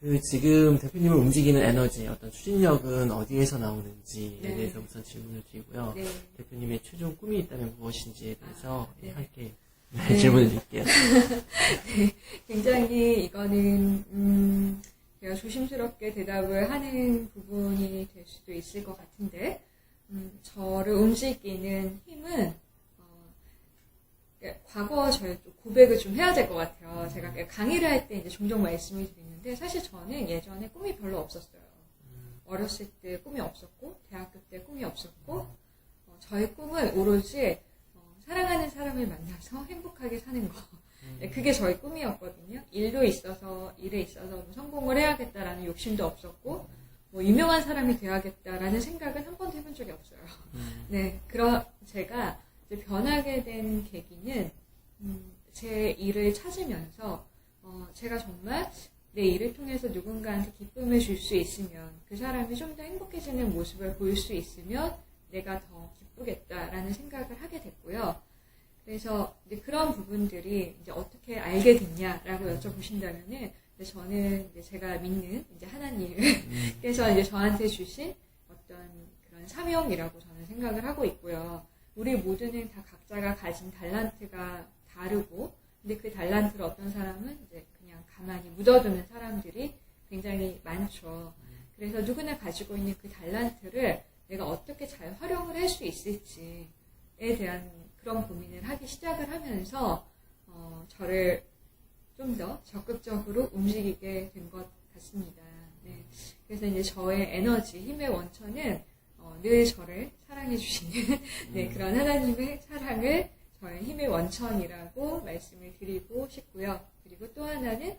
그 지금 대표님을 움직이는 에너지, 어떤 추진력은 어디에서 나오는지에 네. 대해서 우선 질문을 드리고요. 네. 대표님의 최종 꿈이 있다면 무엇인지에 대해서 아, 네. 함께 네. 질문을 드릴게요. 굉장히 이거는 음, 제가 조심스럽게 대답을 하는 부분이 될 수도 있을 것 같은데 음, 저를 움직이는 힘은 어, 그러니까 과거 저의 좀 고백을 좀 해야 될 것 같아요. 제가 강의를 할 때 이제 종종 말씀을 드리는 데 사실 저는 예전에 꿈이 별로 없었어요. 어렸을 때 꿈이 없었고 대학교 때 꿈이 없었고 어, 저의 꿈은 오로지 어, 사랑하는 사람을 만나서 행복하게 사는 거. 네, 그게 저희 꿈이었거든요. 일도 있어서, 일에 있어서 뭐 성공을 해야겠다라는 욕심도 없었고, 뭐 유명한 사람이 되어야겠다라는 생각은 한 번도 해본 적이 없어요. 음, 네, 그런 제가 이제 변하게 된 계기는 음, 제 일을 찾으면서 어, 제가 정말 내 일을 통해서 누군가한테 기쁨을 줄 수 있으면 그 사람이 좀 더 행복해지는 모습을 보일 수 있으면 내가 더 기쁘겠다라는 생각을 하게 됐고요. 그래서 이제 그런 부분들이 이제 어떻게 알게 됐냐라고 여쭤보신다면은 이제 저는 이제 제가 믿는 이제 하나님께서 이제 저한테 주신 어떤 그런 사명이라고 저는 생각을 하고 있고요. 우리 모두는 다 각자가 가진 달란트가 다르고, 근데 그 달란트를 어떤 사람은 가만히 묻어두는 사람들이 굉장히 많죠. 그래서 누구나 가지고 있는 그 달란트를 내가 어떻게 잘 활용을 할 수 있을지에 대한 그런 고민을 하기 시작을 하면서 어, 저를 좀 더 적극적으로 움직이게 된 것 같습니다. 네. 그래서 이제 저의 에너지, 힘의 원천은 어, 늘 저를 사랑해 주시는 네, 그런 하나님의 사랑을 저의 힘의 원천이라고 말씀을 드리고 싶고요. 그리고 또 하나는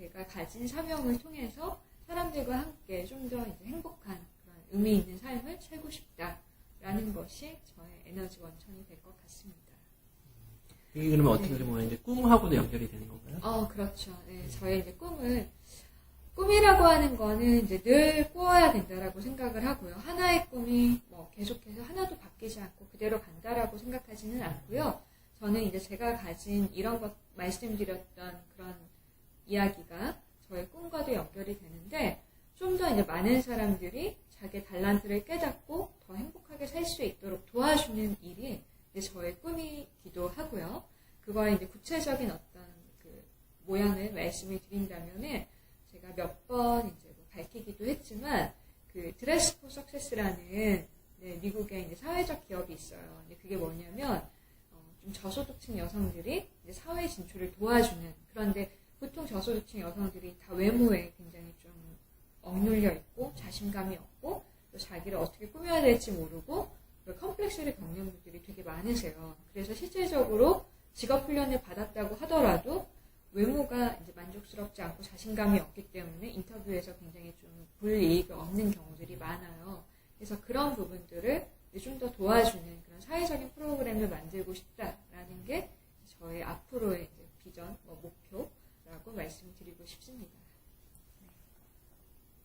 제가 가진 사명을 통해서 사람들과 함께 좀 더 행복한 그런 의미 있는 삶을 살고 싶다라는 것이 저의 에너지 원천이 될 것 같습니다. 이게 그러면 어떻게 네. 보면 이제 꿈하고도 연결이 되는 건가요? 어, 그렇죠. 네, 저의 이제 꿈은, 꿈이라고 하는 거는 이제 늘 꾸어야 된다라고 생각을 하고요. 하나의 꿈이 뭐 계속해서 하나도 바뀌지 않고 그대로 간다라고 생각하지는 않고요. 저는 이제 제가 가진 이런 것, 말씀드렸던 그런 이야기가 저의 꿈과도 연결이 되는데, 좀 더 이제 많은 사람들이 자기 달란트를 깨닫고 더 행복하게 살 수 있도록 도와주는 일이 이제 저의 꿈이기도 하고요. 그거의 이제 구체적인 어떤 그 모양을 말씀을 드린다면은 제가 몇 번 이제 뭐 밝히기도 했지만 그 드레스 포 석세스라는 네, 미국의 이제 사회적 기업이 있어요. 근데 그게 뭐냐면 어, 좀 저소득층 여성들이 사회 진출을 도와주는 그런데 보통 저소득층 여성들이 다 외모에 굉장히 좀 억눌려 있고 자신감이 없고 또 자기를 어떻게 꾸며야 될지 모르고 그 컴플렉스를 겪는 분들이 되게 많으세요. 그래서 실질적으로 직업 훈련을 받았다고 하더라도 외모가 이제 만족스럽지 않고 자신감이 없기 때문에 인터뷰에서 굉장히 좀 불이익을 얻는 경우들이 많아요. 그래서 그런 부분들을 좀 더 도와주는 그런 사회적인 프로그램을 만들고 싶다라는 게 저의